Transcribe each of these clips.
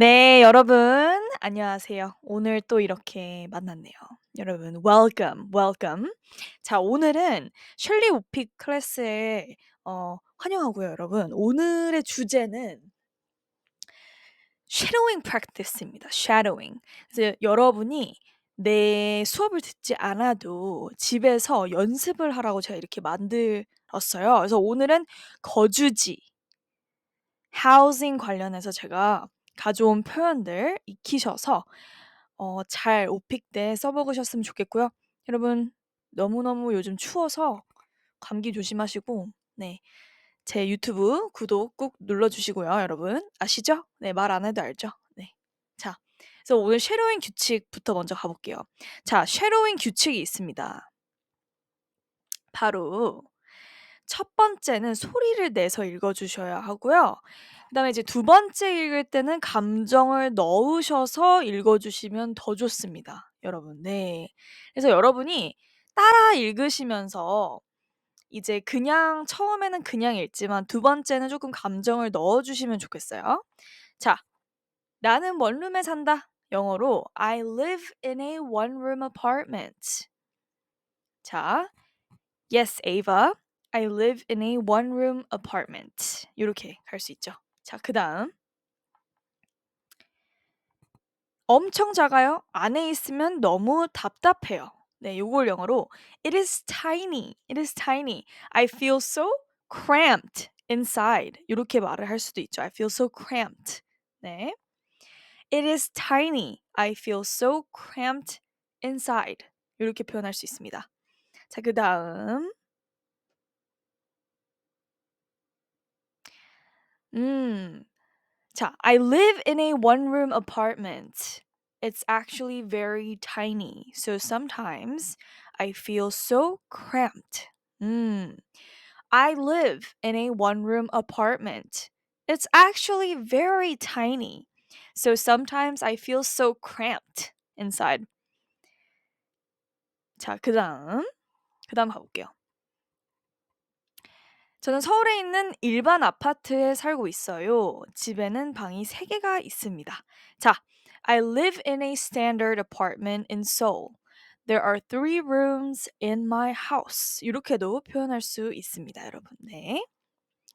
네, 여러분 안녕하세요. 오늘 또 이렇게 만났네요. 여러분 welcome, welcome. 자, 오늘은 셜리 오픽 클래스에 어 환영하고요, 여러분. 오늘의 주제는 shadowing practice입니다. shadowing. 그래서 여러분이 내 수업을 듣지 않아도 집에서 연습을 하라고 제가 이렇게 만들었어요. 그래서 오늘은 거주지 housing 관련해서 제가 가져온 표현들 익히셔서 어 잘 오픽 때 써 먹으셨으면 좋겠고요. 여러분 너무너무 요즘 추워서 감기 조심하시고 네. 제 유튜브 구독 꾹 눌러 주시고요, 여러분. 아시죠? 네, 말 안 해도 알죠? 네. 자. 그래서 오늘 쉐도잉 규칙부터 먼저 가 볼게요. 자, 쉐도잉 규칙이 있습니다. 바로 첫 번째는 소리를 내서 읽어 주셔야 하고요. 그다음에 이제 두 번째 읽을 때는 감정을 넣으셔서 읽어 주시면 더 좋습니다, 여러분. 네. 그래서 여러분이 따라 읽으시면서 이제 그냥 처음에는 그냥 읽지만 두 번째는 쪼끔 감정을 넣어 주시면 좋겠어요. 자. 나는 원룸에 산다. 영어로 I live in a one room apartment. 자. Yes, Ava. I live in a one room apartment. 요렇게 갈 수 있죠. 자, 그 다음. 엄청 작아요. 안에 있으면 너무 답답해요. 네, 요걸 영어로 It is tiny. It is tiny. I feel so cramped inside. 요렇게 말을 할 수도 있죠. I feel so cramped. 네. It is tiny. I feel so cramped inside. 요렇게 표현할 수 있습니다. 자, 그 다음. 음. 자, I live in a one room apartment. It's actually very tiny. So sometimes I feel so cramped. 음. I live in a one room apartment. It's actually very tiny. So sometimes I feel so cramped inside. 자, 그다음. 그다음 가 볼게요. 저는 서울에 있는 일반 아파트에 살고 있어요. 집에는 방이 3개가 있습니다. 자. I live in a standard apartment in Seoul. There are 3 rooms in my house. 이렇게도 표현할 수 있습니다, 여러분. 네.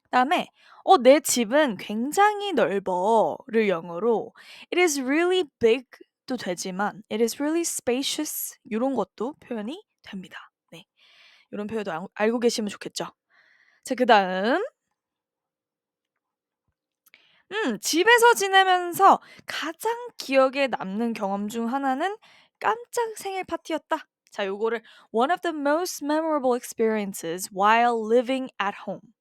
그다음에 어 내 집은 굉장히 넓어를 영어로 It is really big도 되지만 It is really spacious 요런 것도 표현이 됩니다. 네. 요런 표현도 알 알고 계시면 좋겠죠. 자, 그다음. 음, 집에서 지내면서 가장 기억에 남는 경험 중 하나는 깜짝 생일 파티였다. 자, 요거를 One of the most memorable experiences while living at home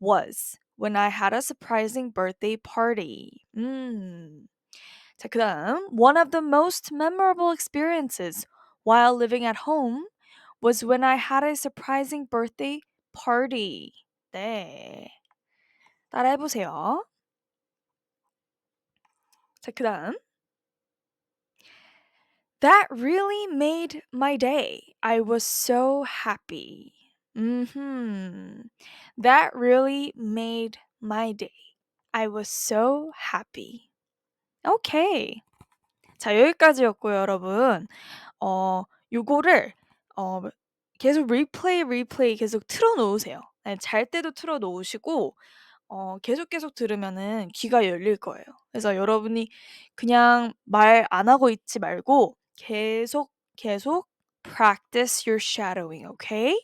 was when I had a surprising birthday party. 음. 자, 그다음. One of the most memorable experiences while living at home was when I had a surprising birthday party. 네. 따라 해 보세요. 자, 그 다음. That really made my day. I was so happy. Mhm. That really made my day. I was so happy. 오케이. 자, 여기까지였고요, 여러분. 어 요거를 어 계속 리플레이, 리플레이 계속 틀어 놓으세요. 네, 잘 때도 틀어 놓으시고 어 계속, 계속 들으면은 귀가 열릴 거예요. 그래서 여러분이 그냥 말 안 하고 있지 말고 계속, 계속 practice your shadowing, okay?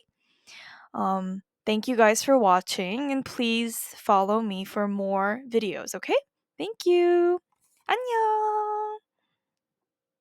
Um, thank you guys for watching and please follow me for more videos, okay? Thank you. 안녕.